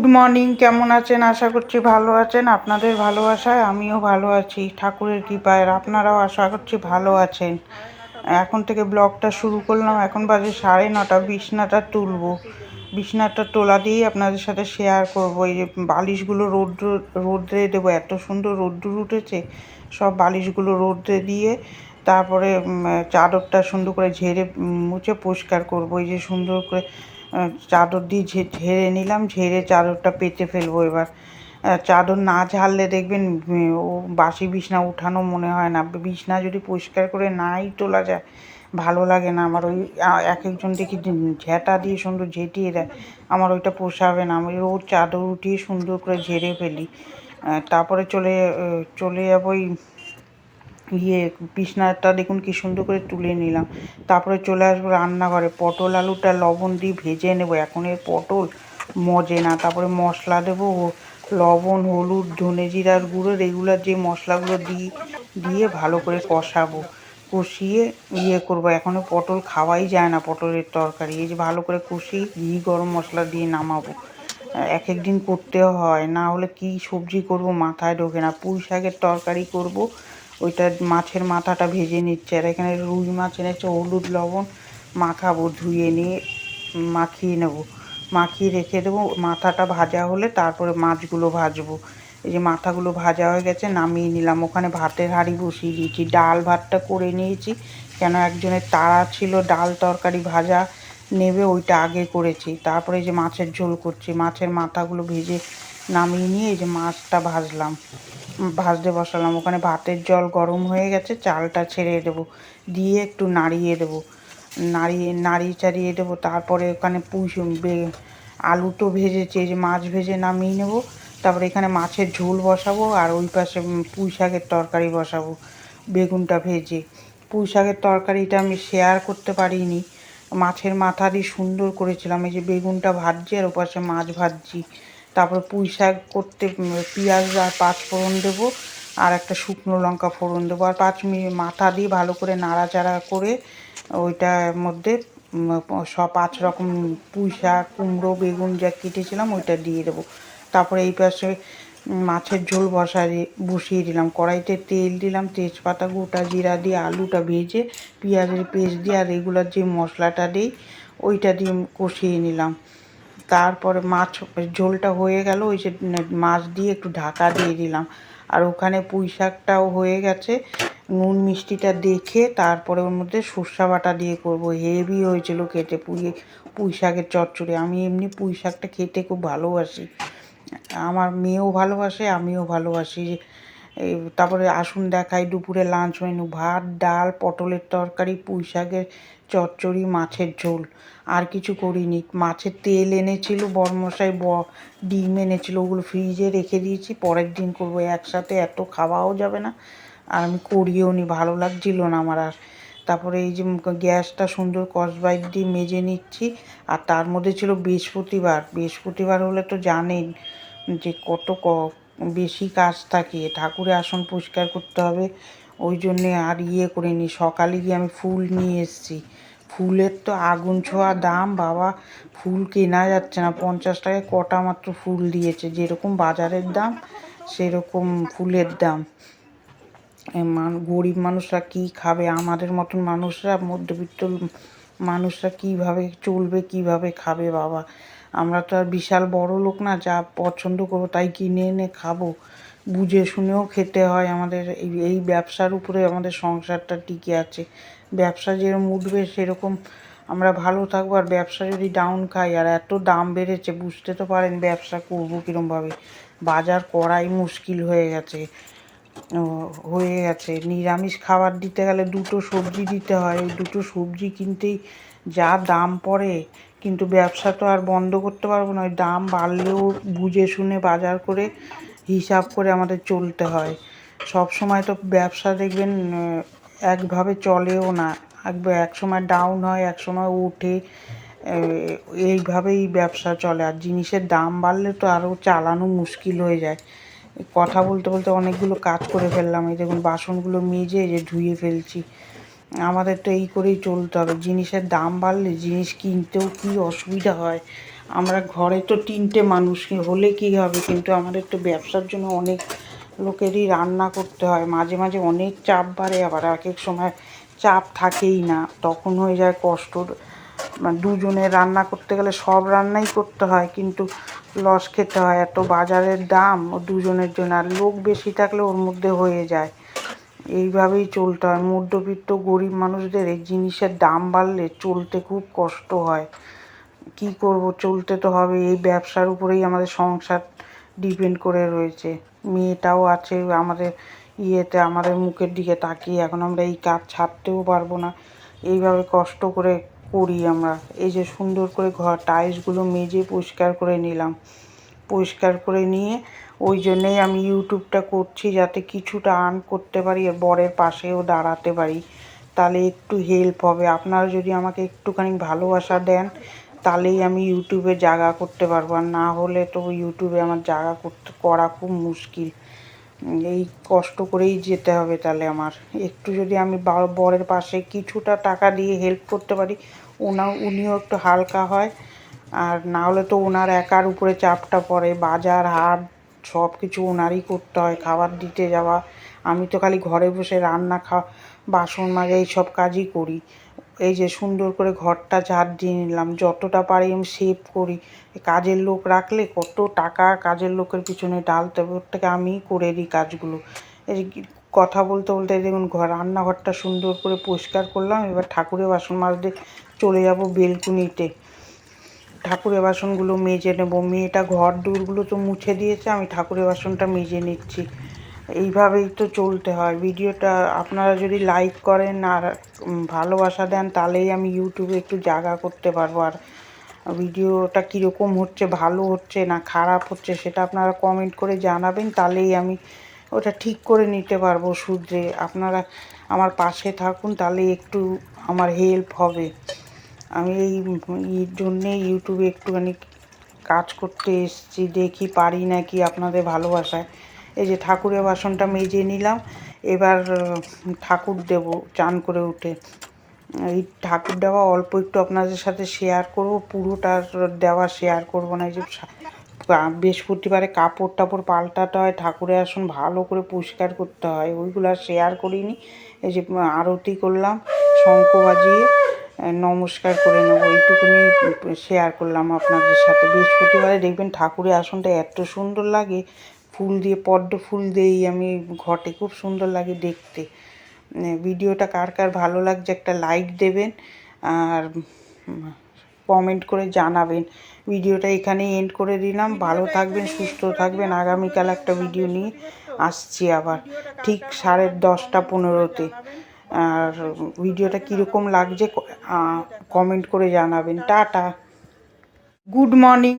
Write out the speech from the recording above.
Good morning কেমন আছেন? আশা করছি ভালো আছেন। আপনাদের ভালোবাসায় আমিও ভালো আছি। ঠাকুরের কৃপায় আপনারাও আশা করছি ভালো আছেন। এখন থেকে ব্লগটা শুরু করলাম। এখন বাজে সাড়ে নটা। বিছনাটা তুলব। বিছনাটা তোলা দিয়েই আপনাদের সাথে শেয়ার করব। এই যে বালিশগুলো রোদ্র, রোদ্রে দেবো। এত সুন্দর রোদ্দুর উঠেছে। সব বালিশগুলো রোদ্রে দিয়ে তারপরে চাদরটা সুন্দর করে ঝেড়ে মুছে পরিষ্কার করব। এই যে সুন্দর করে চাদর দিয়ে ঝেড়ে নিলাম, ঝেড়ে চাদরটা পেতে ফেলব এবার। চাদর না ঝাড়লে দেখবেন ও বাসি বিছনা উঠানো মনে হয় না। বিছনা যদি পরিষ্কার করে নাই তোলা যায়, ভালো লাগে না। আমার ওই এক একজন দেখি ঝেঁটা দিয়ে সুন্দর ঝেঁটিয়ে দেয়। আমার ওইটা পোষাবে না। আমি রোজ চাদর উঠিয়ে সুন্দর করে ঝেড়ে ফেলি। তারপরে চলে চলে যাব ওই ইয়ে বিছনাটা দেখুন কি সুন্দর করে তুলে নিলাম। তারপরে চলে আসব রান্নাঘরে। পটল, আলুটা, লবণ দিয়ে ভেজে নেব। এখন এর পটল মজে না। তারপরে মশলা দেবো। লবণ, হলুদ, ধনে জিরার গুঁড়ো, রেগুলার যে মশলাগুলো দিই, দিয়ে ভালো করে কষাবো। কষিয়ে ইয়ে করব। এখনও পটল খাওয়াই যায় না পটলের তরকারি। এই যে ভালো করে কষিয়ে ঘি, গরম মশলা দিয়ে নামাবো। এক এক দিন করতেও হয়। না হলে কি সবজি করব মাথায় ঢোকে না। পুঁই শাকের তরকারি করব। ওইটা মাছের মাথাটা ভেজে নিচ্ছে। আর এখানে রুই মাছ এনেছে, হলুদ, লবণ। মাখাবো, ধুয়ে নিয়ে মাখিয়ে নেব। মাখিয়ে রেখে দেবো। মাথাটা ভাজা হলে তারপরে মাছগুলো ভাজবো। এই যে মাথাগুলো ভাজা হয়ে গেছে, নামিয়ে নিলাম। ওখানে ভাতের হাঁড়ি বসিয়ে দিয়েছি। ডাল ভাতটা করে নিয়েছি। কেন একজনের তাড়া ছিল, ডাল তরকারি ভাজা নেবে, ওইটা আগে করেছি। তারপরে এই যে মাছের ঝোল করছি। মাছের মাথাগুলো ভেজে নামিয়ে নিয়ে এই যে মাছটা ভাজলাম। ভাজতে বসালাম। ওখানে ভাতের জল গরম হয়ে গেছে, চালটা ছেড়ে দেবো। দিয়ে একটু নাড়িয়ে দেবো। নাড়িয়ে নাড়িয়ে চাড়িয়ে দেবো। তারপরে ওখানে পুঁই আলু তো ভেজেছি যে মাছ ভেজে নামিয়ে নেব। তারপরে এখানে মাছের ঝোল বসাবো আর ওই পাশে পুঁই শাকের তরকারি বসাবো, বেগুনটা ভেজে। পুঁই শাকের তরকারিটা আমি শেয়ার করতে পারিনি। মাছের মাথা দিয়ে সুন্দর করেছিলাম। এই যে বেগুনটা ভাজছি আর ওপাশে মাছ ভাজছি। তারপরে পুঁই শাক করতে পেঁয়াজ আর পাঁচ ফোড়ন দেবো, আর একটা শুকনো লঙ্কা ফোড়ন দেবো। আর পাঁচ মিনিট মাথা দিয়ে ভালো করে নাড়াচাড়া করে ওইটার মধ্যে সব পাঁচ রকম পুঁই শাক, কুমড়ো, বেগুন যা কেটেছিলাম ওইটা দিয়ে দেবো। তারপরে এই পাশে মাছের ঝোল বসাই, বসিয়ে দিলাম। কড়াইতে তেল দিলাম, তেজপাতা, গোটা জিরা দিয়ে আলুটা ভেজে, পেঁয়াজের পেস্ট দিয়ে আর রেগুলার যে মশলাটা দিই, ওইটা দিয়ে কষিয়ে নিলাম। তারপরে মাছ, ঝোলটা হয়ে গেল, ওই যে মাছ দিয়ে একটু ঢাকা দিয়ে দিলাম। আর ওখানে পুঁই শাকটাও হয়ে গেছে, নুন মিষ্টিটা দেখে তারপরে ওর মধ্যে সর্ষা বাটা দিয়ে করব। হেভি হয়েছিল খেতে, পুঁই পুঁই শাকের চচ্চড়ি। আমি এমনি পুঁই শাকটা খেতে খুব ভালোবাসি। আমার মেয়েও ভালোবাসে, আমিও ভালোবাসি। এই তারপরে আসুন দেখাই দুপুরে লাঞ্চ মেনু ভাত, ডাল, পটলের তরকারি পুঁই শাকের চচ্চড়ি, মাছের ঝোল। আর কিছু করিনি। মাছের তেল এনেছিল, বরমশাই ব, ডিম এনেছিল, ওগুলো ফ্রিজে রেখে দিয়েছি। পরের দিন করব একসাথে, এত খাওয়াও যাবে না। আর আমি করিও নি, ভালো লাগছিল না আমার আর। তারপরে এই যে গ্যাসটা সুন্দর কসবাইট দিয়ে মেজে নিচ্ছি। আর তার মধ্যে ছিল বৃহস্পতিবার। বৃহস্পতিবার হলে তো জানেন যে কত বেশি কাজ থাকে ঠাকুরের আসন পরিষ্কার করতে হবে। ওই জন্যে আর ইয়ে করে নি সকালে গিয়ে আমি ফুল নিয়ে এসেছি। ফুলের তো আগুন ছোঁয়া দাম, বাবা। ফুল কেনা যাচ্ছে না, পঞ্চাশ টাকায় কটা মাত্র ফুল দিয়েছে। যেরকম বাজারের দাম, সেরকম ফুলের দাম। গরিব মানুষরা কি খাবে? আমাদের মতন মানুষরা, মধ্যবিত্ত মানুষরা কীভাবে চলবে, কীভাবে খাবে বাবা? আমরা তো আর বিশাল বড় লোক না, যা পছন্দ করব তাই কিনে এনে খাব। বুঝে শুনেও খেতে হয় আমাদের, এই এই ব্যবসার উপরে আমাদের সংসারটা টিকে আছে। ব্যবসা যেরকম উঠবে সেরকম আমরা ভালো থাকব, আর ব্যবসা যদি ডাউন খাই, আর এত দাম বেড়েছে, বুঝতে তো পারেন ব্যবসা করব কীরমভাবে। বাজার করাই মুশকিল হয়ে গেছে। হয়ে গেছে। নিরামিষ খাবার দিতে গেলে দুটো সবজি দিতে হয়। দুটো সবজি কিনতেই যা দাম পড়ে, কিন্তু ব্যবসা তো আর বন্ধ করতে পারব না। ওই দাম বাড়লেও বুঝে শুনে বাজার করে হিসাব করে আমাদের চলতে হয়। সব সময় তো ব্যবসা দেখবেন একভাবে চলেও না। একবার এক সময় ডাউন হয়, এক সময় ওঠে এইভাবেই ব্যবসা চলে। আর জিনিসের দাম বাড়লে তো আরও চালানো মুশকিল হয়ে যায়। কথা বলতে বলতে অনেকগুলো কাজ করে ফেললাম। এই দেখুন, বাসনগুলো মেজে যে ধুয়ে ফেলছি। আমাদের তো এই করেই চলতে হবে। জিনিসের দাম বাড়লে জিনিস কিনতেও কি অসুবিধা হয়? আমরা ঘরে তো তিনটে মানুষ, হলে কি হবে? কিন্তু আমাদের তো ব্যবসার জন্য অনেক লোকেরই রান্না করতে হয়। মাঝে মাঝে অনেক চাপ বাড়ে, আবার এক এক সময় চাপ থাকেই না। তখন হয়ে যায় কষ্ট দুজনে রান্না করতে গেলে সব রান্নাই করতে হয়, কিন্তু লস খেতে হয়। এত বাজারের দাম, ও দুজনের জন্য। আর লোক বেশি থাকলে ওর মধ্যে হয়ে যায়। এইভাবেই চলতে হয়। মধ্যবিত্ত গরিব মানুষদের এই জিনিসের দাম বাড়লে চলতে খুব কষ্ট হয়। কি করব? চলতে তো হবে। এই ব্যবসার উপরেই আমাদের সংসার ডিপেন্ড করে রয়েছে। মেয়েটাও আছে আমাদের ইয়েতে, আমাদের মুখের দিকে তাকিয়ে। এখন আমরা এই কাজ ছাড়তেও পারব না। এইভাবে কষ্ট করে করি আমরা। এই যে সুন্দর করে ঘর টাইলসগুলো মেজে পরিষ্কার করে নিলাম। পরিষ্কার করে নিয়ে ওই জন্যেই আমি ইউটিউবটা করছি যাতে কিছুটা আর্ন করতে পারি আর বরের পাশেও দাঁড়াতে পারি। তাহলে একটু হেল্প হবে। আপনারা যদি আমাকে একটুখানি ভালোবাসা দেন, তাহলেই আমি ইউটিউবে জায়গা করতে পারব। আর না হলে তো ইউটিউবে আমার জায়গা করতে করা খুব মুশকিল। এই কষ্ট করেই যেতে হবে তাহলে আমার। একটু যদি আমি বরের পাশে কিছুটা টাকা দিয়ে হেল্প করতে পারি, ওনা উনিও একটু হালকা হয়। আর না হলে তো ওনার একার উপরে চাপটা পড়ে। বাজার, হাট সব কিছু ওনারই করতে হয়, খাবার দিতে যাওয়া। আমি তো খালি ঘরে বসে রান্না খাওয়া, বাসন মাজা এই সব কাজই করি। এই যে সুন্দর করে ঘরটা ঝাড় দিয়ে নিলাম, যতটা পারি আমি সেভ করি। কাজের লোক রাখলে কত টাকা কাজের লোকের পিছনে হবে, ওর থেকে আমিই করে দিই কাজগুলো। এই কথা বলতে বলতে দেখুন ঘর, রান্নাঘরটা সুন্দর করে পরিষ্কার করলাম, এবার ঠাকুরের বাসন মাজতে চলে যাব বেলকুনিতে। ঠাকুরের বাসনগুলো মেজে নেব, মেয়েটা ঘর দূরগুলো তো মুছে দিয়েছে, আমি ঠাকুরের বাসনটা মেজে নিচ্ছি। এইভাবেই তো চলতে হয়। ভিডিওটা আপনারা যদি লাইক করেন আর ভালোবাসা দেন, তাহলেই আমি ইউটিউবে একটু জায়গা করতে পারব। আর ভিডিওটা কীরকম হচ্ছে, ভালো হচ্ছে না খারাপ হচ্ছে, সেটা আপনারা কমেন্ট করে জানাবেন, তাহলেই আমি ওটা ঠিক করে নিতে পারব শুধরে। আপনারা আমার পাশে থাকুন তাহলে একটু আমার হেল্প হবে। আমি এই জন্যে ইউটিউবে একটুখানি কাজ করতে এসেছি, দেখি পারি নাকি আপনাদের ভালোবাসায়। এই যে ঠাকুরের বাসনটা মেজে নিলাম। এবার ঠাকুর দেব চান করে উঠে। এই ঠাকুর দেওয়া অল্প একটু আপনাদের সাথে শেয়ার করব। পুরোটার দেওয়া শেয়ার করব না। এই যে বৃহস্পতিবারে কাপড় টাপড় পাল্টাতে হয়। ঠাকুরের আসন ভালো করে পরিষ্কার করতে হয়। ওইগুলো আর শেয়ার করিনি। এই যে আরতি করলাম, শঙ্খ বাজিয়ে নমস্কার করে নেব। এইটুকুনি শেয়ার করলাম আপনাদের সাথে। বৃহস্পতিবারে দেখবেন ঠাকুরের আসনটা এত সুন্দর লাগে। ফুল দিয়ে, পদ্ম ফুল দিয়েই আমি ঘটে। খুব সুন্দর লাগে দেখতে। ভিডিওটা কার কার ভালো লাগছে একটা লাইক দেবেন আর কমেন্ট করে জানাবেন। ভিডিওটা এখানেই এন্ড করে দিলাম। ভালো থাকবেন, সুস্থ থাকবেন। আগামীকাল একটা ভিডিও নিয়ে আসছি আবার, ঠিক সাড়ে দশটা পনেরোতে। আর ভিডিওটা কীরকম লাগছে কমেন্ট করে জানাবেন। টাটা। Good morning